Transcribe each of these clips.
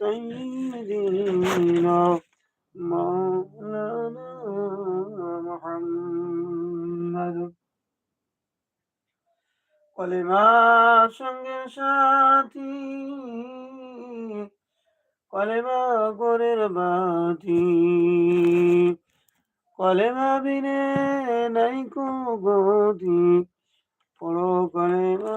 سيدنا مولانا محمد কলেমার সঙ্গে সাথী কলেমা গোরের বাতি কলেমা বিনে নাই কো গতি পড়ো কলেমা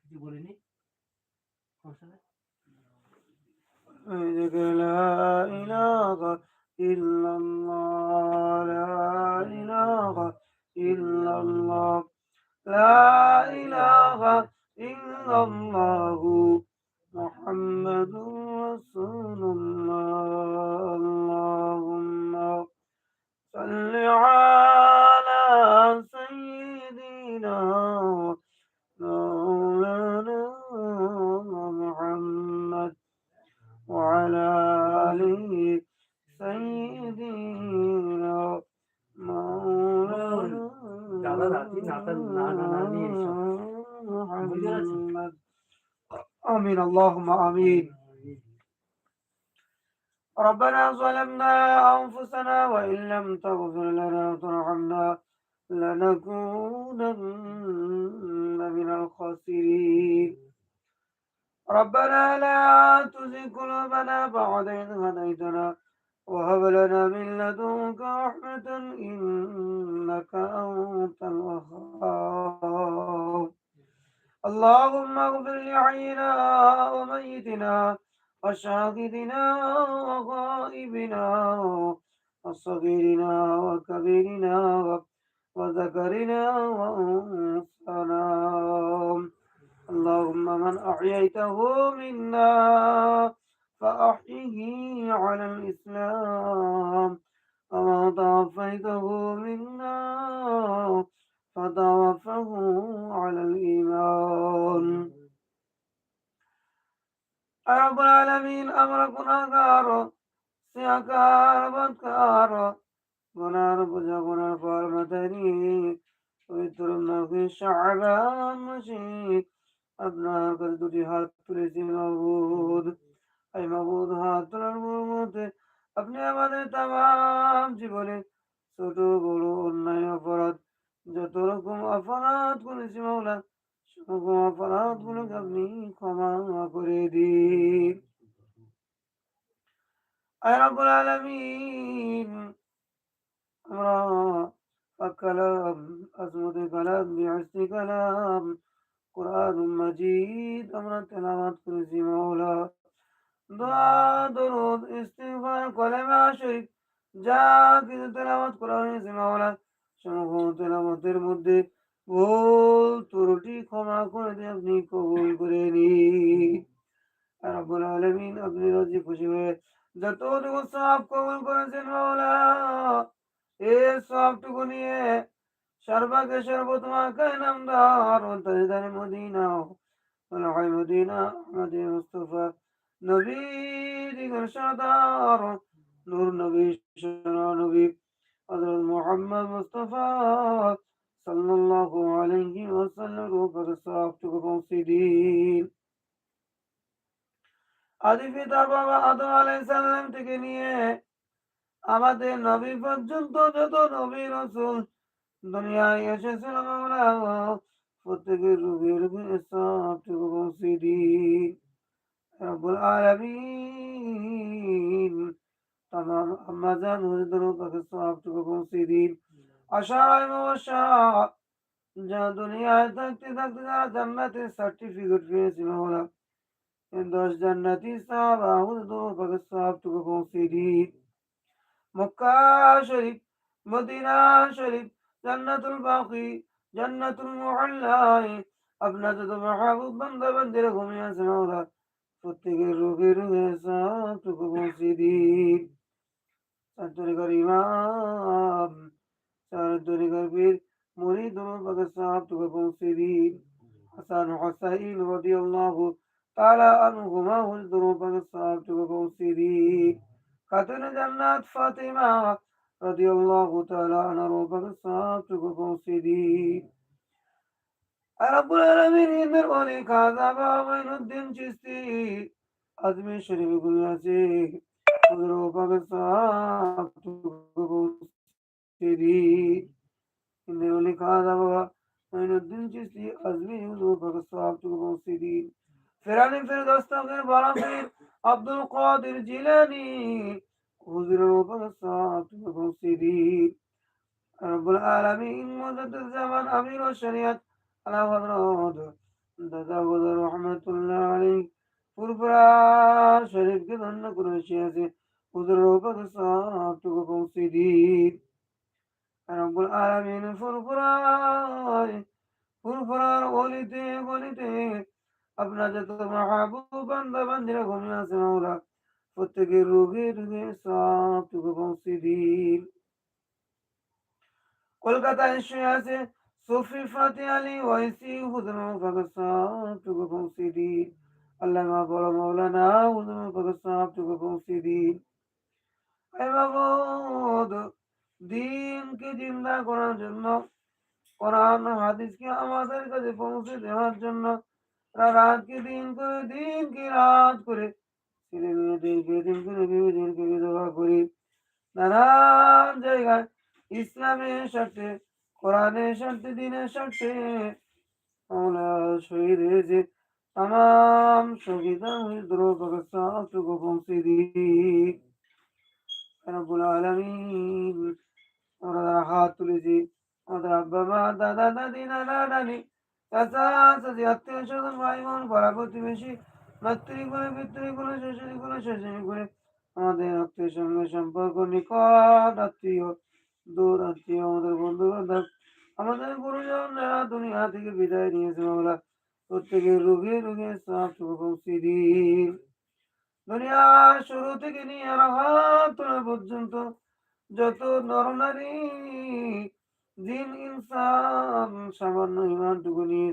কিছু বলিনি সমস্যা নেই لا إله إلا الله لا إله إلا الله لا إله إلا الله محمد رسول محمد. آمين اللهم آمين. ربنا ظلمنا أنفسنا وإن لم تغفر لنا وترحمنا لنكونن من الخاسرين. ربنا لا تزغ قلوبنا بعد إذ هديتنا وهب لنا من اللهم اغفر لحينا وميتنا وشاهدنا وغائبنا وصغيرنا وكبيرنا وذكرنا وأنثانا. اللهم من أحييته منا فأحيه على الإسلام. وما توفيته منا فتوفه على الإيمان رب العالمين أمر গুনাহগার সিয়াকার বদকার গুনার বোঝা গুনার ফল মাথায় নিয়ে পবিত্র মাঘে শাবান মাসে আপনার কাছে দুটি হাত তুলেছি মাবুদ এই মাবুদ হাত তোলার মধ্যে আপনি আমাদের তাম জীবনে ছোট বড় অন্যায় অপরাধ যত রকম অপরাধ করেছি মাওলা সকম অপরাধ গুলোকে আপনি ক্ষমা করে দিন। রব্বুল আলামিন। আমরা মজিদ আমরা তেলাওয়াত করেছি মাওলা। দোয়া, দরুদ, ইস্তিগফার, কলেমা, শরীফ, যা কিছু তেলাওয়াত করা হয়েছে মাওলা সমগ্র মধ্যে ভুল ত্রুটি ক্ষমা করে দিয়ে আপনি কবুল করে নি আলমিন আপনি রাজি খুশি হয়ে যতটুকু সব কবুল করেছেন মাওলা, এ সবটুকু নিয়ে সর্বাকে সর্ব তোমাকে ও তাজদার আর ওলাহাই নবী দিগর সদার নূর নবী নবী حضرت محمد مصطفى صلى الله عليه وسلم روح صاحب تقوم سيدين আদি পিতা বাবা আদম আলাইসাল্লাম থেকে নিয়ে আমাদের নবী পর্যন্ত যত নবী রসুল দুনিয়ায় এসেছিল মাওলা প্রত্যেকের রুগী রুগী সবটুকু পৌঁছে দিন রব্বুল আলামিন তামাম আম্মাজান হুজুর পাকে সবটুকু পৌঁছে দিন। আশায় মশা যা দুনিয়ায় থাকতে থাকতে যারা জান্নাতের সার্টিফিকেট পেয়েছে মাওলা দশ জান্নাতি সাহাবা হুজুর পাকের সবটুকু পৌঁছে দিন। মক্কা শরীফ, মদিনা শরীফ, জান্নাতুল বাকি, জান্নাতুল মুআল্লায় আপনার যত মাহবুব বান্দা বান্দিরা ঘুমিয়ে আছে মাওলা প্রত্যেকের রোগে রোগে সবটুকু পৌঁছে দিন। চার তরিকার ইমাম চার তরিকার বীর মুরিদ পাকের সবটুকু পৌঁছে দিন হাসান হুসাইন রাদিয়াল্লাহু তাআলা আনহুমা হুজুর পাকের সবটুকু পৌঁছে দিন খাতুন জান্নাত ফাতিমা রাদিয়াল্লাহু তাআলা আনহার পাকের সবটুকু পৌঁছে দিন রব্বুল আলামিন ইন্দ্র ওলি খাজা বাবা চিশতি আজমির শরীফে গুলি আছে হুজুর পাকের সবটুকু পৌঁছে দিন ইন্দ্র ওলি খাজা বাবা মাইনুদ্দিন চিশতি আজমির হুজুর পাকের সবটুকু পৌঁছে দিন ফেরানি ফেরদৌস্তাগের বারাফির আব্দুল কাদের জিলানি হুজুরের পাকের সবটুকু পৌঁছে দিন রব্বুল আলামিন মুজাদ্দিদ জামান আমির ও শরিয়ত আলা হযরত দাদা হুজুর রহমাতুল্লাহ আলাইহি। ফুরফুরা শরীফকে ধন্য করে গলিতে আপনার ঘুমিয়ে আছে মাওলা, প্রত্যেকের রোগে রোগে সবটুকু পৌঁছে দিন। কলকাতায় শুয়ে আছে সুফি ফাতে আলী, ওয়াইসি হুজুর সবটুকু দিন আল্লামা বড় মৌলানা দিন। দিনকে জিন্দা করার জন্য, কোরআন হাদিসকে আমাদের কাছে পৌঁছে দেওয়ার জন্য রাতকে দিন করে দিনকে রাত করে ছেলে দিন করে বিবিদেরকে বিধবা করি। নানান জায়গায় ইসলামের স্বার্থে, কোরআনের স্বার্থে, দিনের স্বার্থে আমরা শহীদ হয়েছে। আমরা হাত তুলেছি। আমাদের আত্মীয় আমাদের আত্মীয় সঙ্গে সম্পর্ক নিকট, আত্মীয়, দূর, আত্মীয়, আমাদের বন্ধু বান্ধব আমাদের গুরুজন, যারা দুনিয়া থেকে বিদায় নিয়েছে প্রত্যেকের রোগে রোগে সবটুকু পৌঁছে দিন দুনিয়া শুরু থেকে নিয়ে রাহাত পর্যন্ত যত নরনারী দিন ইনসান, সামান্য ইমানটুকু নিয়ে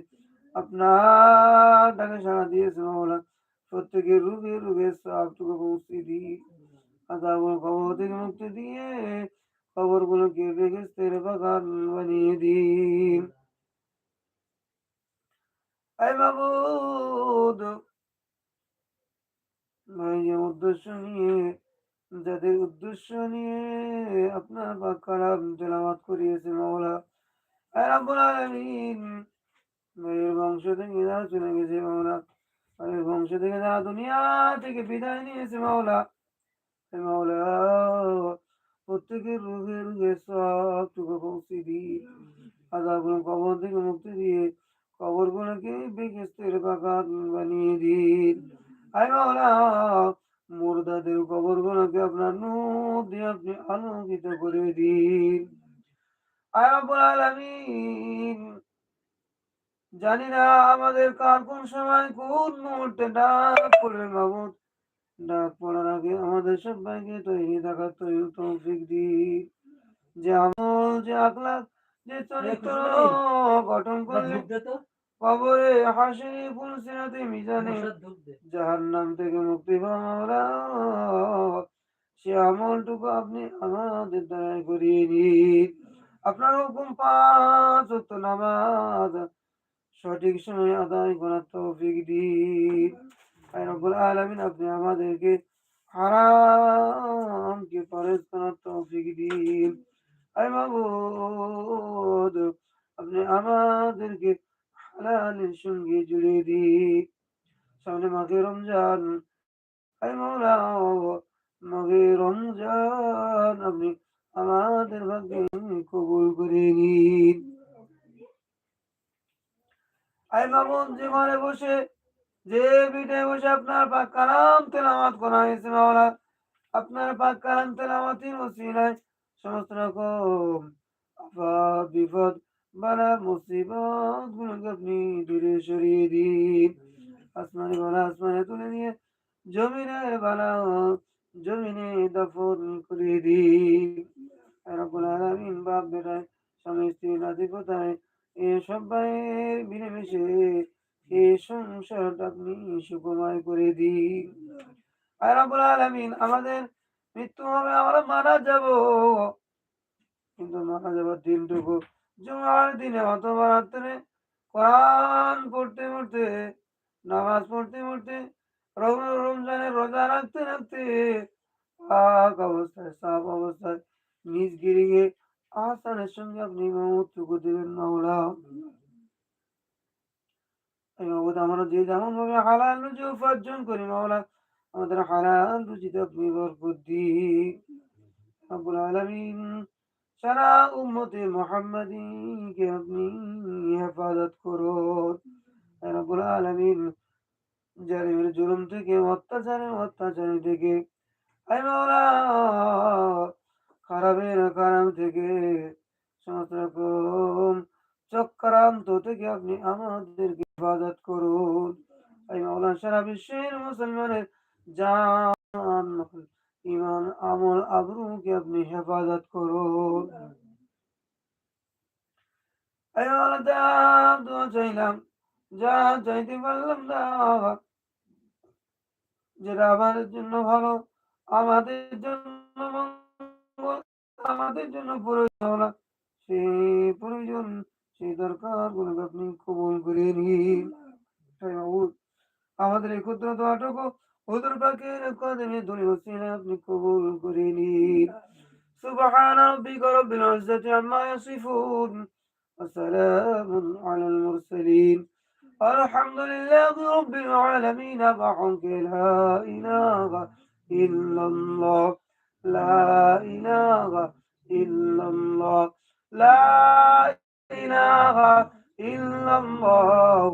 আপনার ডাকে সাড়া দিয়েছে মামলা প্রত্যেকের রোগে রোগে সবটুকু পৌঁছে দিন আদাবুল খবর থেকে মুক্তি দিয়ে খবরগুলোকে বেহেস্তের বাগান বানিয়ে দিন। উদ্দেশ্য নিয়ে, যাদের উদ্দেশ্য নিয়ে আপনার করিয়েছে বংশ থেকে যারা চলে গেছে বংশ থেকে যারা দুনিয়া থেকে বিদায় নিয়েছে মাওলা মাওলা, প্রত্যেকের রোগে রোগে সবটুকু পৌঁছে দিই। আজাবুল কবর থেকে মুক্তি দিয়ে কবরগুলোকে বেকেস্তের বাগান বানিয়ে দিন। আয় মাওলা, মুর্দাদের কবরগুলোকে আপনার নূর দিয়ে আপনি আলোকিত করে দিন। আয় জানি না আমাদের কার কোন সময় কোন মুহূর্তে ডাক পড়বে মাবুদ। ডাক পড়ার আগে আমাদের সবাইকে তৈরি থাকার তৈরি তৌফিক দিন। যে আমল, যে আকলাক যে চরিত্র গঠন করলে ধূপ কবরে হাসিনি ফুলসিনাতে মিজানে মশার ধূপ থেকে মুক্তি মাওলা সে আমলটুকু আপনি আমাদের দ্বারা করিয়ে দিন আপনার হুকুম পাঁচ নামাজ সঠিক সময় আদায় করার তৌফিক দিন। রব্বুল আলামিন আপনি আমাদেরকে হারামকে পরেজ করার তৌফিক দিন। আয় মাবুদ আপনি আমাদেরকে হালালের সঙ্গে জুড়ে দিন। সামনে মাঘে রমজান, আয় মাওলা, মাঘে রমজান, আপনি আমাদের ভাগ্যে কবুল করে নিন। আই মামুন যে ঘরে বসে, যে পিঠে বসে আপনার পাক কালাম তেলামাত করা হয়েছে মাওলা। আপনার পাক কালাম তেলাওয়াতির ওসিলায় সমস্ত রকম আফাত বিপদ, বালা মুসিবত গুলোকে আপনি দূরে সরিয়ে দিন। আসমানি বালা, আসমানে তুলে দিয়ে জমিনের বালা, জমিনে দফন করে দিন। রব্বুল আলামিন বাপ বেটায় স্বামী স্ত্রী নাতি কোথায় এ সবাইয়ের মিলেমিশে এই সংসারটা আপনি সুকুমার করে দিন। আর রব্বুল আলামিন আমাদের মৃত্যু হবে, আমরা মারা যাব। কিন্তু মারা যাবার দিনটুকু জুমার দিনে অথবা রাত্রে কোরআন পড়তে পড়তে, নামাজ পড়তে পড়তে রম- রমজানের রোজা রাখতে রাখতে পাক অবস্থায়, সাফ অবস্থায় নিজ গিরিগে আসানের সঙ্গে আপনি মৌতুকু দেবেন মাওলা। আমরা যে যেমন ভাবে হালাল রুজি উপার্জন করি মাওলা আমাদের হালাল রুজিতে আপনি বরকত দিন রব্বুল আলামিন সারা উম্মতে মুহাম্মাদীকে আপনি হেফাজত করুন। রব্বুল আলামিন জালিমের জুলুম থেকে, অত্যাচারের অত্যাচারী থেকে হে মাওলা খারাপের খারাপ থেকে, সমস্ত রকম চক্রান্ত থেকে আপনি আমাদেরকে হেফাজত করুন। এই মাওলা সারা বিশ্বের মুসলমানের জান, ইমান, আমল, আবরুকে আপনি হেফাজত করুন। আমাদের জন্য আমাদের জন্য প্রয়োজন। সেই প্রয়োজন দরকারগুলো আপনি কবুল করে নিন। আমাদের এই ক্ষুদ্র দোয়াটুকু হুজুর পাকের কদমে ধরে হোসেন আপনি কবুল করে নিন سبحان ربك رب العزة عما يصفون وسلام على المرسلين الحمد لله رب العالمين بحق لا إله إلا الله لا إله إلا الله لا إله إلا الله